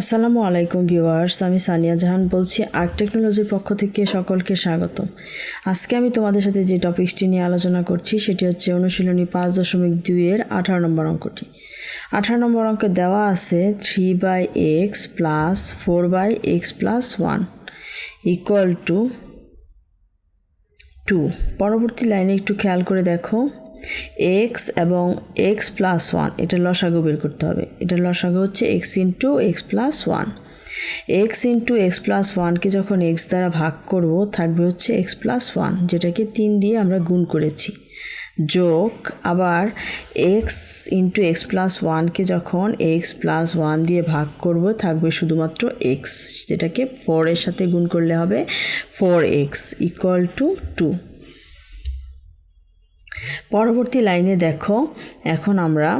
আসসালামু আলাইকুম ভিউয়ার্স, আমি সানিয়া জাহান বলছি আর্ট টেকনোলজির পক্ষ থেকে সকলকে স্বাগত। আজকে আমি তোমাদের সাথে যে টপিকসটি নিয়ে আলোচনা করছি, সেটি হচ্ছে অনুশীলনী পাঁচ দশমিক দুইয়ের আঠারো নম্বর অঙ্কটি। আঠারো নম্বর অঙ্কে দেওয়া আছে three by x plus four by x plus one equal to two পরবর্তী লাইনে একটু খেয়াল করে দেখো। এক্স এবং এক্স প্লাস ওয়ান এটা লসাগু বের করতে হবে। এটা লসাগু হচ্ছে x into x plus one x into x plus ওয়ানকে যখন এক্স দ্বারা ভাগ করব, থাকবে হচ্ছে এক্স প্লাস ওয়ান যেটাকে তিন দিয়ে আমরা গুণ করেছি। যোগ আবার এক্স ইন্টু এক্স প্লাস ওয়ানকে যখন এক্স প্লাস ওয়ান দিয়ে ভাগ করব, থাকবে শুধুমাত্র এক্স যেটাকে ফোরের সাথে গুণ করলে হবে four x equal to two পরবর্তী লাইনে দেখো, এখন আমরা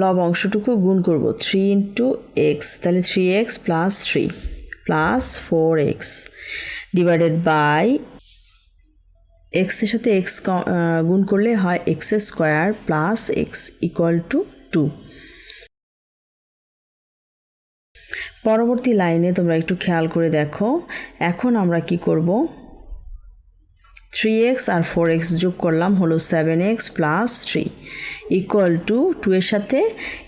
লব অংশটুকু গুণ করব থ্রি ইন্টু এক্স তাহলে three x plus three plus four x divided by এক্সের সাথে এক্স গুণ করলে হয় x square plus x equal to two পরবর্তী লাইনে তোমরা একটু খেয়াল করে দেখো, এখন আমরা কি করব? থ্রি এক্স আর ফোর এক্স যোগ করলাম হলো seven x plus three equal to two এর সাথে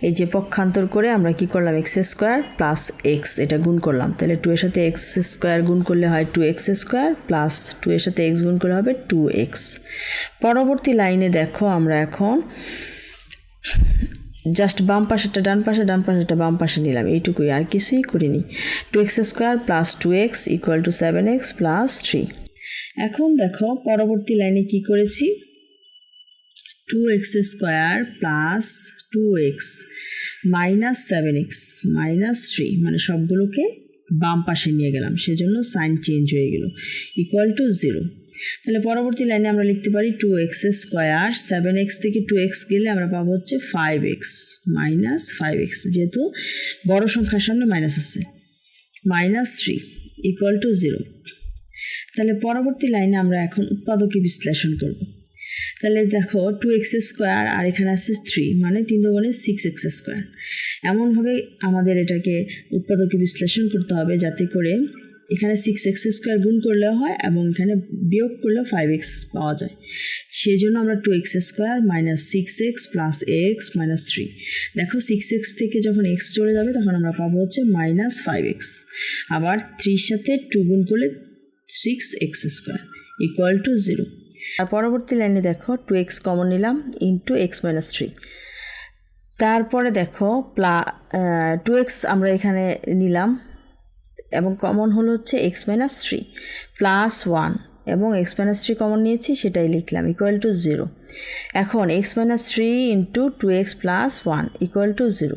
এই যে পক্ষান্তর করে আমরা কি করলাম এক্স স্কোয়ার প্লাস এক্স এটা গুণ করলাম। তাহলে টু এর সাথে এক্স স্কোয়ার গুণ করলে হয় two x square plus two এর সাথে এক্স গুণ করলে হবে টু এক্স পরবর্তী লাইনে দেখো আমরা এখন জাস্ট বাম পাশেটা ডান পাশে ডান পাশেটা বাম পাশে নিলাম। এইটুকুই আর কিছুই করিনি। Two x square plus two x equal to seven x plus three এখন দেখো পরবর্তী লাইনে কি করেছি? Two x square plus two x minus seven x minus three মানে সবগুলোকে বাম পাশে নিয়ে গেলাম। সেজন্য সাইন চেঞ্জ হয়ে গেল ইকুয়াল টু জিরো তাহলে পরবর্তী লাইনে আমরা লিখতে পারি two x square seven x থেকে টু এক্স গেলে আমরা পাবো হচ্ছে five x minus five x যেহেতু বড় সংখ্যার সামনে মাইনাস আছে। Minus three equal to zero তাহলে পরবর্তী লাইনে আমরা এখন উৎপাদকে বিশ্লেষণ করব। তাহলে দেখো টু এক্স স্কোয়ার আর এখানে আছে থ্রি মানে তিন দোকানে সিক্স এক্স স্কোয়ার এমনভাবে আমাদের এটাকে উৎপাদকে বিশ্লেষণ করতে হবে যাতে করে এখানে সিক্স এক্স স্কোয়ার গুণ করলেও হয় এবং এখানে বিয়োগ করলেও ফাইভ এক্স পাওয়া যায়। সেই জন্য আমরা two x square minus six x plus x minus three দেখো সিক্স এক্স থেকে যখন এক্স চলে যাবে তখন আমরা পাবো হচ্ছে মাইনাস ফাইভ এক্স আবার থ্রির সাথে টু গুণ করলে six x square equal to zero আর পরবর্তী লাইনে দেখো টু এক্স কমন নিলাম ইন্টু এক্স মাইনাস থ্রি তারপরে দেখো প্লা টু এক্স আমরা এখানে নিলাম এবং কমন হলো হচ্ছে x minus three plus one এবং এক্স মাইনাস থ্রি কমন নিয়েছি, সেটাই লিখলাম ইকুয়াল টু জিরো এখন x minus three into two x plus one equal to zero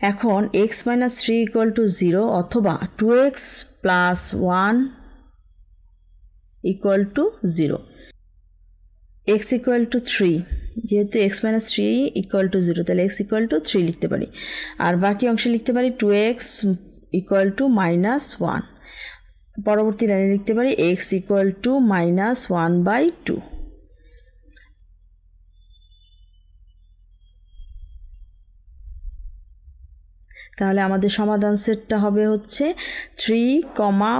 এখন x minus three equal to zero অথবা two x plus one equal to zero x equal to three যেহেতু x minus three equal to zero তাহলে x equal to three লিখতে পারি। আর বাকি অংশে লিখতে পারি two x equal to minus one পরবর্তী লাইনে লিখতে পারি x equal to minus one by two তাহলে আমাদের সমাধান সেটটা হবে হচ্ছে three comma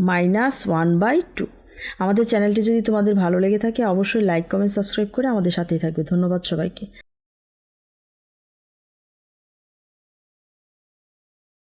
minus one by two আমাদের চ্যানেলটি যদি তোমাদের ভালো লেগে থাকে, অবশ্যই লাইক কমেন্ট সাবস্ক্রাইব করে আমাদের সাথেই থাকবে। ধন্যবাদ সবাইকে।